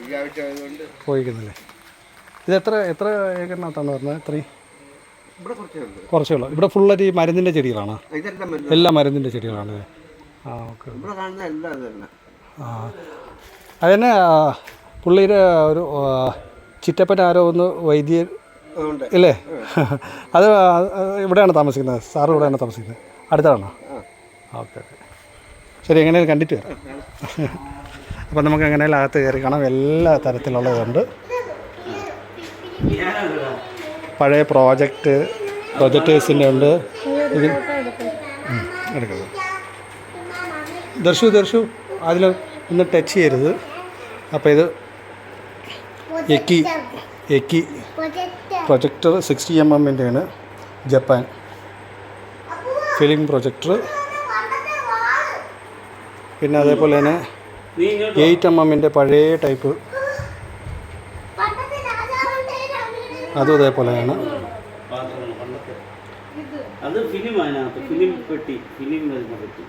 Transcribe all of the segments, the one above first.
ഈ ആവശ്യമായതുകൊണ്ട് പോയിക്കുന്നില്ലേ ഇത് എത്ര എത്ര ഏക്കറിനകത്താണ് പറഞ്ഞത് ഇത്രയും? ഇവിടെ കുറച്ചേ ഉള്ളൂ. കുറച്ചേ ഉള്ളൂ. ഇവിടെ ഫുള്ളായിട്ട് ഈ മരുന്നിന്റെ ചെടികളാണ്. ഇതെല്ലാം എല്ലാ മരുന്നിന്റെ ചെടികളാണ്. ഇത്. ആ ഓക്കെ. ഇവിടെ കാണുന്ന എല്ലാം തന്നെ ആ. അതന്നെ പുള്ളിയുടെ ഒരു ആ, ചിറ്റപ്പൻ ആരോ ഒന്ന് വൈദ്യർ അതുകൊണ്ട്. ഇല്ലേ? അത് ആ, ആ, ഇവിടെയാണ് താമസിക്കുന്നത്. സാറ് ഇവിടെയാണ് താമസിക്കുന്നത്. അടുത്താണോ? Okay okay. ശരി എങ്ങനെയാണ് കണ്ടിട്ട് വരാം. അപ്പം നമുക്ക് എങ്ങനെയാലും അകത്ത് കയറി കാണാം. എല്ലാ തരത്തിലുള്ളതുണ്ട്. പഴയ പ്രോജക്റ്റ് പ്രൊജക്റ്റേഴ്സിന്റെ ഉണ്ട്. ഇത് എടുക്കുന്നത് എടുക്കാം ദർശു ദർശു അതിൽ ഒന്ന് ടച്ച് ചെയ്യരുത്. അപ്പോൾ ഇത് Eiki Eiki projector sixty M എമ്മിന്റെയാണ് Japan film projector. പിന്നെ അതേപോലെ തന്നെ എയ്റ്റ് എം എമ്മിന്റെ പഴയ ടൈപ്പ്. അതും അതേപോലെയാണ്. അത് ഫിലിം അതിനകത്ത് ഫിലിം പെട്ടി ഫിലിം വരുന്ന പെട്ടി.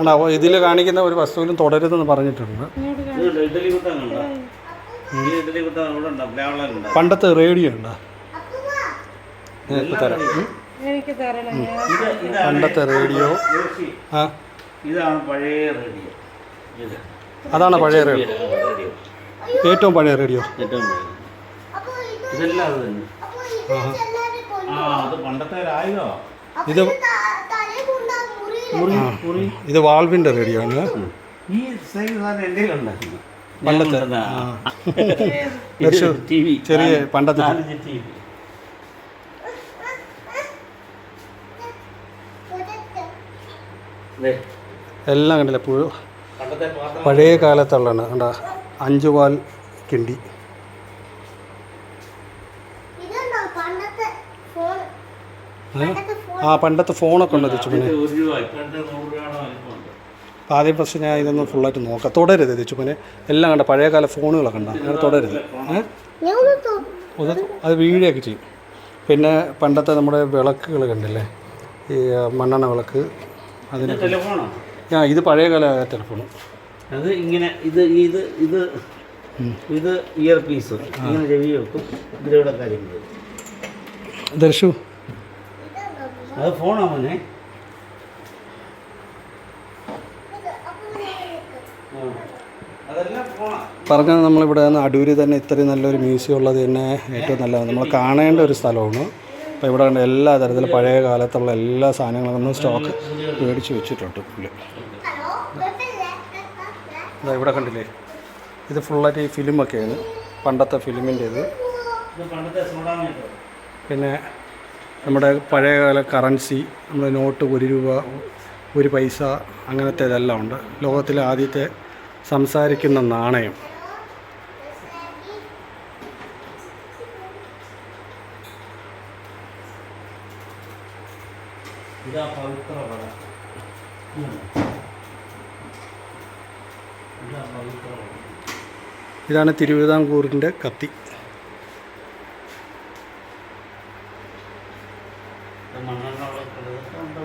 ആണ് അപ്പോൾ ഇതിൽ കാണിക്കുന്ന ഒരു വസ്തുവിലും തുടരുതെന്ന് പറഞ്ഞിട്ടുണ്ട്. പണ്ടത്തെ റേഡിയോ ഉണ്ടോ? തരാം. പണ്ടത്തെ റേഡിയോ. ആ. ഇതാണ് പഴയ റേഡിയോ. ഇത്. അതാണ് പഴയ റേഡിയോ. ഏറ്റവും പഴയ റേഡിയോ. ഏറ്റവും. ഇതെല്ലാം അത് തന്നെ. ആ അത് പണ്ടത്തെ ആയുധമാണ് ഇത് ഇത് വാൾവിന്റെ റേഡിയോ ആണ്. ഈ സൈസ് എന്റെ ഉണ്ടായിരുന്നു പണ്ടത്തെ, ചെറിയ പണ്ടത്തെ എല്ലാം കണ്ടില്ല? പുഴ പഴയ കാലത്തുള്ളതാണ് കണ്ട അഞ്ചു വാൽ കിണ്ടി? ആ പണ്ടത്തെ ഫോണൊക്കെ ഉണ്ട് തെച്ചു പിന്നെ ഒരു രൂപ ഇപ്പോഴത്തെ നൂറ് രൂപയുടെ വലിപ്പമുണ്ട് ആദ്യം ഫസ്റ്റ് ഞാൻ ഇതൊന്ന് ഫുള്ളായിട്ട് നോക്കാം. തുടരുത് തെച്ചു പിന്നെ എല്ലാം കണ്ട പഴയ കാല ഫോണുകളൊക്കെ ഉണ്ടോ അങ്ങനെ തുടരുത്? അത് അത് വീഴൊക്കെ ചെയ്യും. പിന്നെ പണ്ടത്തെ നമ്മുടെ വിളക്കുകൾ കണ്ടില്ലേ? ഈ മണ്ണെണ്ണ വിളക്ക്. അതിന് ടെലിഫോണോ ആ ഇത് പഴയ കാല ടെലിഫോൺ അത് ഇങ്ങനെ ഇത് ഇത് ഇത് ഇത് ഇയർ പീസ് ഇങ്ങനെ ചെവി വെക്കും. ഇതിലൂടെ കാര്യം വരും. ദർശു. അത് ഫോണാ മോനെ. പറഞ്ഞത് നമ്മളിവിടെ അടൂര് തന്നെ ഇത്രയും നല്ലൊരു മ്യൂസിയം ഉള്ളത് തന്നെ ഏറ്റവും നല്ലതാണ്. നമ്മൾ കാണേണ്ട ഒരു സ്ഥലമാണ്. അപ്പോൾ ഇവിടെ കണ്ട എല്ലാ തരത്തിലും പഴയ കാലത്തുള്ള എല്ലാ സാധനങ്ങളും സ്റ്റോക്ക് മേടിച്ച് വെച്ചിട്ടുണ്ട് പുള്ളി. ഇവിടെ കണ്ടില്ലേ? ഇത് ഫുള്ളായിട്ട് ഈ ഫിലിമൊക്കെയാണ്. പണ്ടത്തെ ഫിലിമിന്റെ ഇത് പിന്നെ നമ്മുടെ പഴയകാല കറൻസി നമ്മുടെ നോട്ട് ഒരു രൂപ ഒരു പൈസ അങ്ങനത്തെ ഇതെല്ലാം ഉണ്ട്. ലോകത്തിലെ ആദ്യത്തെ സംസാരിക്കുന്ന നാണയം. ഇതാ പവിത്ര പട ഇതാ പവിത്ര പട ഇതാണ് തിരുവിതാംകൂറിന്റെ കത്തി.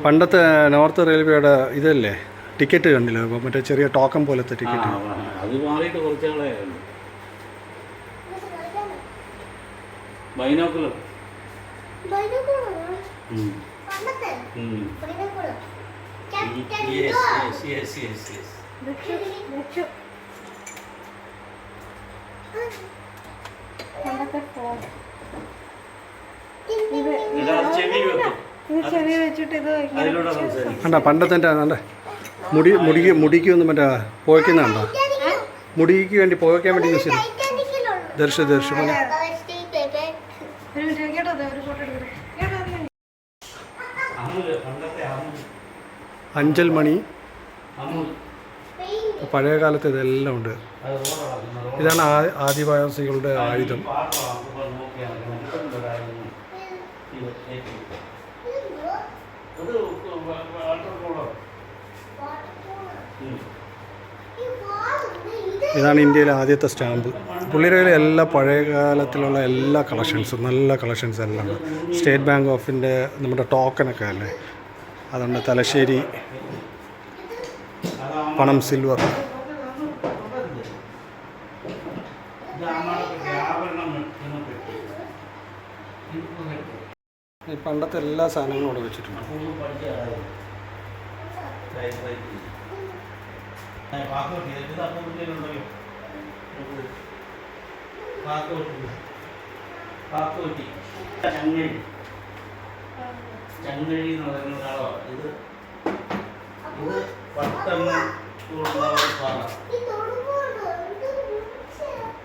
പണ്ടത്തെ നോർത്ത് റെയിൽവേയുടെ ഇതല്ലേ? ടിക്കറ്റ് കണ്ടില്ല? ഇപ്പം മറ്റേ ചെറിയ ടോക്കൺ പോലത്തെ ടിക്കറ്റ്. ആ, അത് മാറിയിട്ട് കുറച്ച് നാളായിരുന്നു ബൈനോക്കുലർ. യെസ് യെസ് പണ്ടത്തെ എന്റെ മുടി മുടിക്ക് മുടിക്കൊന്നും മറ്റേ പോയ്ക്കുന്ന കണ്ടോ? മുടിക്ക് വേണ്ടി പോയ്ക്കാൻ വേണ്ടി യൂസ് ചെയ്തു ദർശ ദർശ അഞ്ചൽ മണി പഴയ കാലത്ത് ഇതെല്ലാം ഉണ്ട്. ഇതാണ് ആ- ആദിവാസികളുടെ ആയുധം. ഇതാണ് ഇന്ത്യയിലെ ആദ്യത്തെ സ്റ്റാമ്പ്. പുള്ളിയുടെ കയ്യിൽ എല്ലാ പഴയ കാലത്തിലുള്ള എല്ലാ കളക്ഷൻസും നല്ല കളക്ഷൻസ് എല്ലാം സ്റ്റേറ്റ് ബാങ്ക് ഓഫിന്റെ നമ്മുടെ ടോക്കനൊക്കെ അല്ലേ? അതുണ്ട് തലശ്ശേരി പണം സിൽവർ ഈ പണ്ടത്തെ എല്ലാ സാധനങ്ങളും അവിടെ വെച്ചിട്ടുണ്ട്. പാക്കോട്ടി പാക്കോട്ടി. ടൈപ്പ്റൈറ്റ്. ആ, പാസ്പോർട്ട് ചെയ്ത് ഇത് അപ്പോൾ ഇതിലുണ്ടല്ലോ. നോക്ക്. പാസ്പോർട്ട്. പാസ്പോർട്ട്. ചങ്ങഴി എന്ന് പറയുന്ന ഒരാളാണ്. ഇത് ഇത് കൂടുന്ന ഒരു പാറ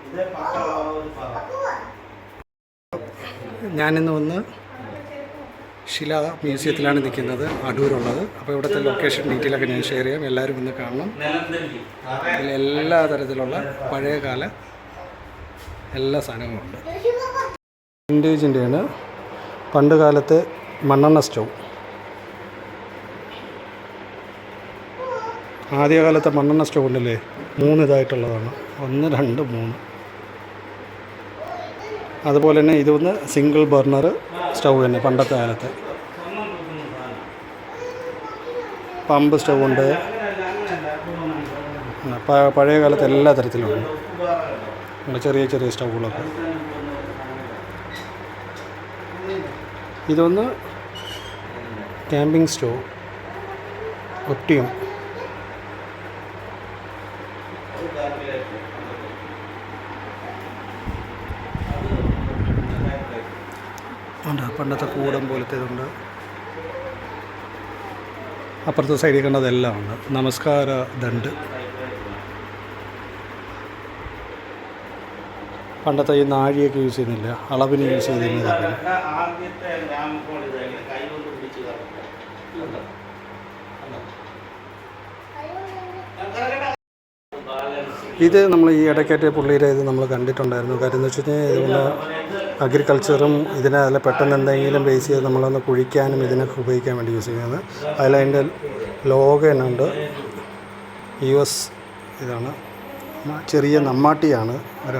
ഇത് പത്തുള്ള ഒരു പാറ ഞാനിന്ന് വന്ന് ശില മ്യൂസിയത്തിലാണ് നിൽക്കുന്നത്. അടൂരുള്ളത്. അപ്പോൾ ഇവിടുത്തെ ലൊക്കേഷൻ ഡീറ്റെയിലൊക്കെ ഞാൻ ഷെയർ ചെയ്യാം. എല്ലാവരും വന്ന് കാണണം. അതിൽ ഇതിൽ എല്ലാ തരത്തിലുള്ള പഴയകാല എല്ലാ സാധനങ്ങളും ഉണ്ട്. വിന്റേജിന്റെയാണ് പണ്ട് കാലത്തെ മണ്ണെണ്ണ സ്റ്റൗ. ആദ്യകാലത്തെ മണ്ണെണ്ണ സ്റ്റൗ ഉണ്ടല്ലേ മൂന്ന് ഇതായിട്ടുള്ളതാണ്. ഒന്ന് രണ്ട് മൂന്ന്. അതുപോലെ തന്നെ ഇതൊന്ന് സിംഗിൾ ബർണർ സ്റ്റൗ തന്നെ പണ്ടത്തെ കാലത്തെ. പമ്പ് സ്റ്റൗ ഉണ്ട്. പഴയ കാലത്ത് എല്ലാ തരത്തിലും ഉണ്ട്. ചെറിയ ചെറിയ സ്റ്റൗകളൊക്കെ. ഇതൊന്ന് ക്യാമ്പിംഗ് സ്റ്റോ കാൽക്കുലേറ്റർ. ഉണ്ട് പണ്ടത്തെ കൂടം പോലത്തെ ഇതുണ്ട് അപ്പുറത്തെ സൈഡിൽ കണ്ടതെല്ലാം ഉണ്ട്. നമസ്കാര ദണ്ട് പണ്ടത്തെ ഈ നാഴിയൊക്കെ യൂസ് ചെയ്യുന്നില്ല അളവിന് യൂസ് ചെയ്തിരുന്നതൊക്കെ ഇതൊക്കെ ആദ്യത്തെ ഗ്രാമഫോൺ ഇത് ഇങ്ങനെ കൈ കൊണ്ട് പിടിച്ച് കറക്കുക. ഇതുണ്ടോ? കണ്ടോ? ബാലൻസ് ഇത് നമ്മൾ ഈ ഇടയ്ക്കേറ്റ പുള്ളിയുടെ ഇത് നമ്മൾ കണ്ടിട്ടുണ്ടായിരുന്നു. കാര്യം എന്ന് വെച്ച് കഴിഞ്ഞാൽ ഇതുപോലെ അഗ്രികൾച്ചറും ഇതിനെ അതിൽ പെട്ടെന്ന് എന്തെങ്കിലും ബേസ് ചെയ്ത് നമ്മളൊന്ന് കുഴിക്കാനും ഇതിനൊക്കെ ഉപയോഗിക്കാൻ വേണ്ടി യൂസ് ചെയ്യുന്നത്. അതിലതിന്റെ ലോഗ എന്നുണ്ട് യു എസ് ഇതാണ്. ചെറിയ നമ്മാട്ടിയാണ് ഒരു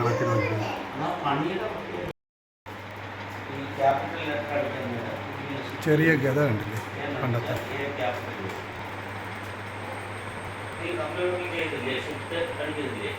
ചെറിയ ഗത കണ്ടില്ലേ പണ്ടത്തെ? ഈ കമ്പ്യൂട്ടറിൽ ചെയ്തില്ലേ ഷിഫ്റ്റ് അടിക്കുന്നില്ലേ